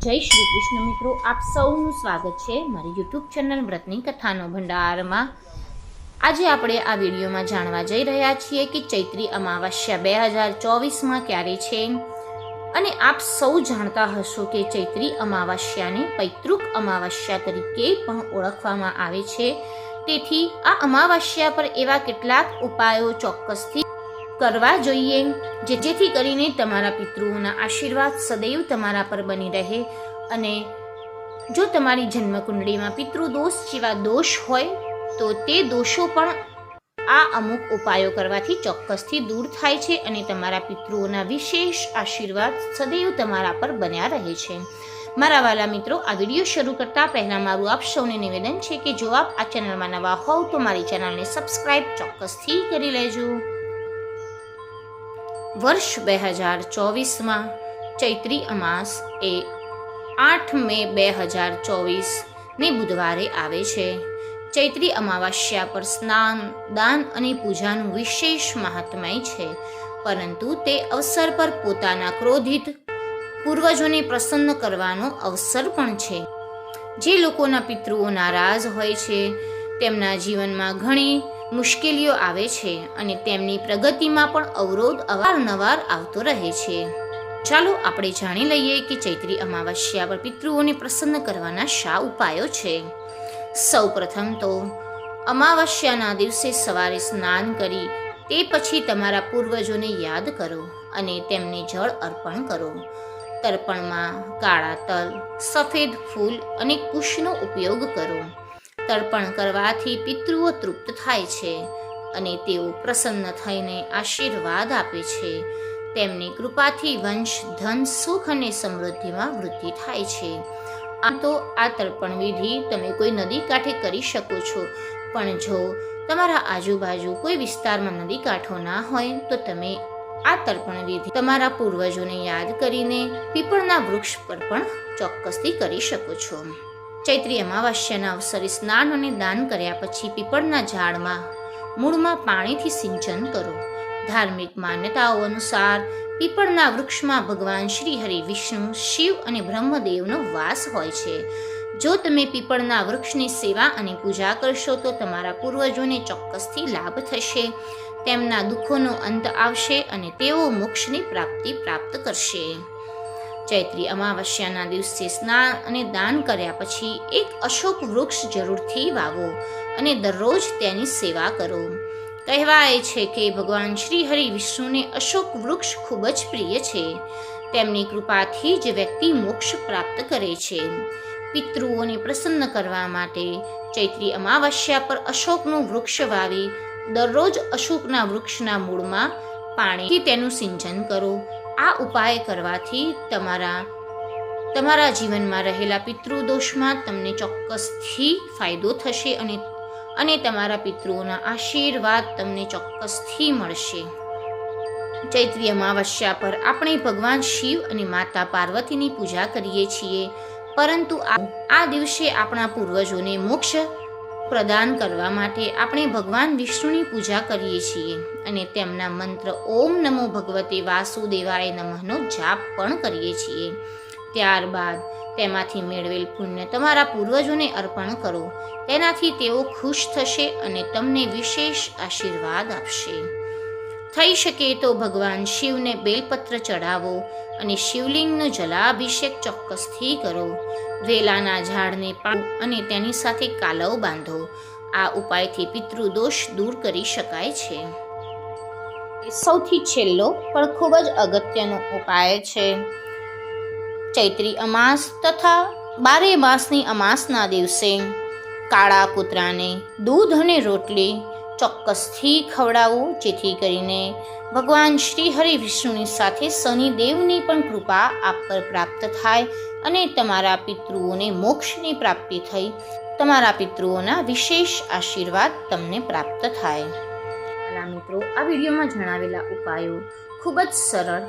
જય શ્રી કૃષ્ણ મિત્રો, આપ સૌનું સ્વાગત છે મારી યુટ્યુબ ચેનલ વ્રતની કથાનો ભંડારમાં. આજે આપણે આ વિડીયોમાં જાણવા જઈ રહ્યા છીએ કે ચૈત્રી અમાવસ્યા બે હજાર ચોવીસમાં ક્યારે છે? અને આપ સૌ જાણતા હશો કે ચૈત્રી અમાવસ્યાને પૈતૃક અમાવસ્યા તરીકે પણ ઓળખવામાં આવે છે. તેથી આ અમાવસ્યા પર એવા કેટલાક ઉપાયો ચોક્કસથી કરવા જોઈએ, જે જેથી કરીને તમારા પિતૃઓના આશીર્વાદ સદૈવ તમારા પર બની રહે અને જો તમારી જન્મકુંડળીમાં પિતૃદોષ જેવા દોષ હોય, તો તે દોષો પણ આ અમુક ઉપાયો કરવાથી ચોક્કસથી દૂર થાય છે અને તમારા પિતૃઓના વિશેષ આશીર્વાદ સદૈવ તમારા પર બન્યા રહે છે. મારા વાલા મિત્રો, આ વીડિયો શરૂ કરતા પહેલા મારું આપ સૌને નિવેદન છે કે જો આપ આ ચેનલમાં નવા હોવ, તો મારી ચેનલને સબસ્ક્રાઈબ ચોક્કસથી કરી લેજો. વર્ષ બે હજાર ચોવીસમાં ચૈત્રી અમાસ એ આઠ મે બે હજાર ચોવીસને બુધવારે આવે છે. ચૈત્રી અમાવાસ્યા પર સ્નાન, દાન અને પૂજાનું વિશેષ મહાત્મય છે. પરંતુ તે અવસર પર પોતાના ક્રોધિત પૂર્વજોને પ્રસન્ન કરવાનો અવસર પણ છે. જે લોકોના પિતૃઓ નારાજ હોય છે, તેમના જીવનમાં ઘણી મુશ્કેલીઓ આવે છે અને તેમની પ્રગતિમાં પણ અવરોધ અવારનવાર આવતો રહે છે. ચાલો આપણે જાણી લઈએ કે ચૈત્રી અમાવસ્યા પર પિતૃઓને પ્રસન્ન કરવાના શા ઉપાયો છે. સૌ પ્રથમ તો, અમાવસ્યાના દિવસે સવારે સ્નાન કરી તે પછી તમારા પૂર્વજોને યાદ કરો અને તેમને જળ અર્પણ કરો. તર્પણમાં કાળા તલ, સફેદ ફૂલ અને કુશનો ઉપયોગ કરો. તર્પણ કરવાથી પિતૃઓ તૃપ્ત થાય છે અને તેઓ પ્રસન્ન થઈને આશીર્વાદ આપે છે. તેમની કૃપાથી વંશ, ધન, સુખ અને સમૃદ્ધિમાં વૃદ્ધિ થાય છે. આમ તો આ તર્પણ વિધિ તમે કોઈ નદી કાંઠે કરી શકો છો. પણ જો તમારા આજુબાજુ કોઈ વિસ્તારમાં નદી કાંઠો ના હોય, તો તમે આ તર્પણ વિધિ તમારા પૂર્વજોને યાદ કરીને પીપળના વૃક્ષ પર પણ ચોક્કસથી કરી શકો છો. ચૈત્રી અમાવાસ્યાના અવસરે સ્નાન અને દાન કર્યા પછી પીપળના ઝાડમાં મૂળમાં પાણીથી સિંચન કરો. ધાર્મિક માન્યતાઓ અનુસાર પીપળના વૃક્ષમાં ભગવાન શ્રી હરિ વિષ્ણુ, શિવ અને બ્રહ્મદેવનો વાસ હોય છે. જો તમે પીપળના વૃક્ષની સેવા અને પૂજા કરશો તો તમારા પૂર્વજોને ચોક્કસથી લાભ થશે. તેમના દુઃખોનો અંત આવશે અને તેઓ મોક્ષની પ્રાપ્તિ પ્રાપ્ત કરશે. ચૈત્રી અમાવસ્યાના દિવસે સ્નાન અને દાન કર્યા પછી એક અશોક વૃક્ષ જરૂરથી વાવો અને દરરોજ તેની સેવા કરો. કહેવાય છે કે ભગવાન શ્રી હરિ વિષ્ણુને અશોક વૃક્ષ ખૂબ જ પ્રિય છે. તેમની કૃપાથી જ વ્યક્તિ મોક્ષ પ્રાપ્ત કરે છે. પિતૃઓને પ્રસન્ન કરવા માટે ચૈત્રી અમાવસ્યા પર અશોકનું વૃક્ષ વાવી દરરોજ અશોકના વૃક્ષના મૂળમાં પાણીથી તેનું સિંચન કરો. આ ઉપાય કરવાથી તમારા તમારા જીવનમાં રહેલા પિતૃદોષમાં તમને ચોક્કસથી ફાયદો થશે અને અને તમારા પિતૃઓના આશીર્વાદ તમને ચોક્કસથી મળશે. ચૈત્રી અમાવસ્યા પર આપણે ભગવાન શિવ અને માતા પાર્વતીની પૂજા કરીએ છીએ, પરંતુ આ દિવસે આપણા પૂર્વજોને મોક્ષ પ્રદાન કરવા માટે આપણે ભગવાન વિષ્ણુની પૂજા કરીએ છીએ અને તેમના મંત્ર ઓમ નમો ભગવતે વાસુદેવાય નમઃનો જાપ પણ કરીએ છીએ. ત્યારબાદ તેમાંથી મેળવેલ પુણ્ય તમારા પૂર્વજોને અર્પણ કરો. તેનાથી તેઓ ખુશ થશે અને તમને વિશેષ આશીર્વાદ આપશે. થઈ શકે તો ભગવાન શિવને બેલપત્ર ચડાવો અને શિવલિંગનો જલાભિષેક ચોક્કસથી કરો. વેલાના ઝાડને પાડો અને તેની સાથે કાલવ બાંધો. આ ઉપાયથી પિતૃદોષ દૂર કરી શકાય છે. સૌથી છેલ્લો પણ ખૂબ જ અગત્યનો ઉપાય છે. ચૈત્રી અમાસ તથા બારે માસની અમાસના દિવસે કાળા કૂતરાને દૂધ અને રોટલી ચોક્કસથી ખવડાવવું જેથી કરીને ભગવાન શ્રી હરિ વિષ્ણુની સાથે શનિદેવની પણ કૃપા આપ પર પ્રાપ્ત થાય અને તમારા પિતૃઓને મોક્ષની પ્રાપ્તિ થઈ. તમારા પિતૃઓના વિશેષ આશીર્વાદ તમને પ્રાપ્ત થાય. વાલા મિત્રો, આ વિડીયોમાં જણાવેલા ઉપાયો ખૂબ જ સરળ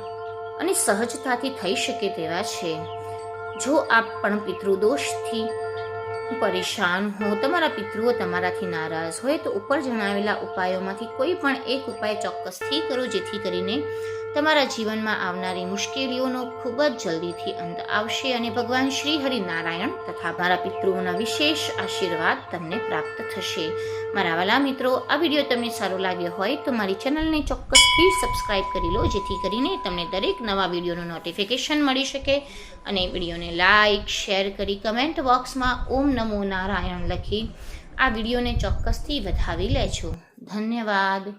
અને સહજતાથી થઈ શકે તેવા છે. જો આપ પણ પિતૃદોષથી પરેશાન હો, તમારા પિતૃઓ તમારાથી નારાજ હોય તો ઉપર જણાવેલા ઉપાયોમાંથી કોઈ પણ એક ઉપાય ચોક્કસથી કરો, જેથી કરીને તમારા જીવનમાં આવનારી મુશ્કેલીઓનો ખૂબ જ જલ્દીથી અંત આવશે અને ભગવાન શ્રી હરિનારાયણ તથા મારા પિતૃઓના વિશેષ આશીર્વાદ તમને પ્રાપ્ત થશે. મારા વાલા મિત્રો, આ વીડિયો તમને સારો લાગ્યો હોય તો મારી ચેનલને ચોક્કસથી સબસ્ક્રાઇબ કરી લો, જેથી કરીને તમને દરેક નવા વિડીયોનું નોટિફિકેશન મળી શકે અને વિડીયોને લાઇક શેર કરી કમેન્ટ બોક્સમાં ઓમ નમો નારાયણ લખી આ વિડીયોને ચોક્કસથી વધાવી લેજો. ધન્યવાદ.